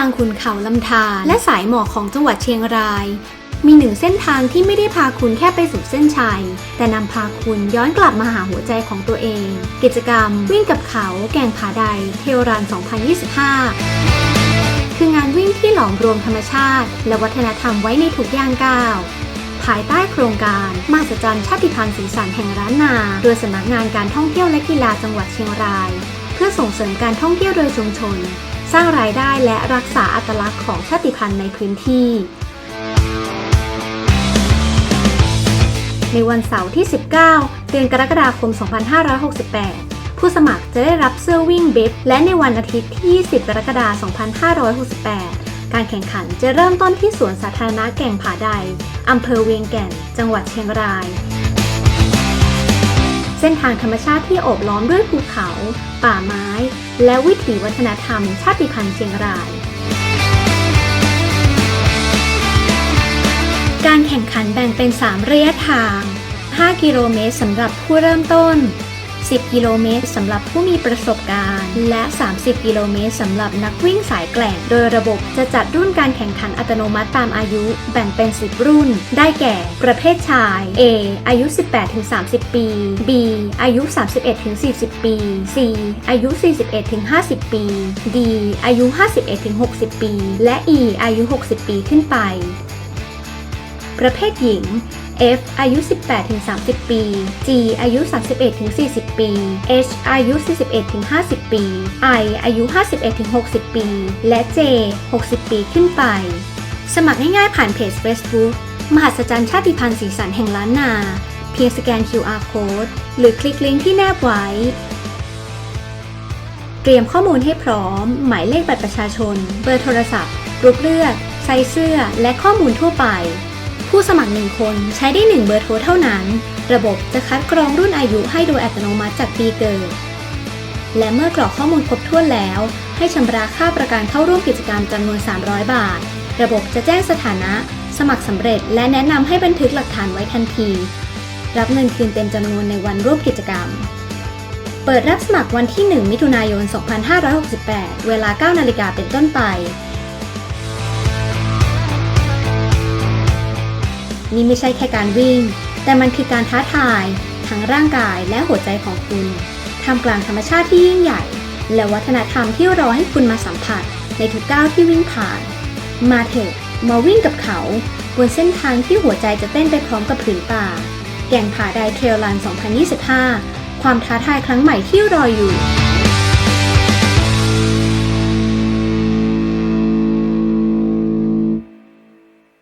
างขุนเขาลำธารและสายหมอกของจังหวัดเชียงราย มีหนึ่งเส้นทางที่ไม่ได้พาคุณแค่ไปสู่เส้นชัย แต่นำพาคุณย้อนกลับมาหาหัวใจของตัวเอง กิจกรรม วิ่งกับเขาแก่งผาใด เทลรัน 2025 คืองานวิ่งที่หลอมรวมธรรมชาติ และวัฒนธรรมไว้ในทุกย่างก้าวภายใต้โครงการมหัศจรรย์ชาติพันธุ์สีสันแห่งร้านนา โดยสำนักงานการท่องเที่ยวและกีฬาจังหวัดเชียงราย เพื่อส่งเสริมการท่องเที่ยวโดยชุมชน สร้างรายได้และรักษาอัตลักษณ์ของชาติพันธุ์ในพื้นที่ ในวันเสาร์ที่ 19 เดือนกรกฎาคม 2568 ผู้สมัครจะได้รับเสื้อวิ่งเบฟและในวันอาทิตย์ที่ 20 กรกฎาคม 2568 การแข่งขันจะเริ่มต้นที่สวนสาธารณะแก่งผาใดอำเภอเวียงแก่น จังหวัดเชียงราย เส้นทางธรรมชาติที่โอบล้อมด้วยภูเขา ป่าไม้ และวิถีวัฒนธรรม ชาติพันธุ์เชียงราย การแข่งขันแบ่งเป็น 3 ระยะทาง 5 กิโลเมตรสำหรับผู้เริ่มต้น 10 กิโลเมตรสำหรับผู้มีประสบการณ์ และ 30 กิโลเมตรสำหรับนักวิ่งสายแกล่ง โดยระบบจะจัดรุ่นการแข่งขันอัตโนมัติตามอายุ แบ่งเป็น 10 รุ่น ได้แก่ ประเภทชาย A อายุ 18-30 ปี B อายุ 31-40 ปี C อายุ 41-50 ปี D อายุ 51-60 ปี และ E อายุ 60 ปีขึ้นไป ประเภทหญิง F อายุ 18-30 ปี G อายุ 31-40 ปี H อายุ 41-50 ปี I อายุ 51-60 ปี และ J 60 ปีขึ้นไป สมัครง่ายๆผ่านเพจ Facebook มหัศจรรย์ชาติพันธุ์สีสันแห่งล้านนา เพียงสแกน QR Code หรือคลิกลิงก์ที่แนบไว้ เตรียมข้อมูลให้พร้อม หมายเลขบัตรประชาชน เบอร์โทรศัพท์กรุ๊ปเลือดไซส์เสื้อ และข้อมูลทั่วไป ผู้สมัครหนึ่งคนใช้ได้1เบอร์โทรเท่านั้น ระบบจะคัดกรองรุ่นอายุให้โดยอัตโนมัติจากปีเกิด และเมื่อกรอกข้อมูลครบถ้วนแล้ว ให้ชำระค่าประกันเข้าร่วมกิจกรรมจำนวน 300 บาท ระบบจะแจ้งสถานะ สมัครสำเร็จ และแนะนำให้บันทึกหลักฐานไว้ทันที รับเงินคืนเต็มจำนวนในวันร่วมกิจกรรม เปิดรับสมัครวันที่ 1 มิถุนายน 2568 เวลา 9 นาฬิกาเป็นต้นไป นี่ไม่ใช่แค่การวิ่ง แต่มันคือการท้าทาย ทั้งร่างกายและหัวใจของคุณท่ามกลางธรรมชาติที่ยิ่งใหญ่ และวัฒนธรรมที่รอให้คุณมาสัมผัส ในทุกก้าวที่วิ่งผ่าน มาเถอะมาวิ่งกับเขา บนเส้นทางที่หัวใจจะเต้นไปพร้อมกับผืนป่า แก่งผาไดเทรลรัน 2025 ความท้าทายครั้งใหม่ที่รออยู่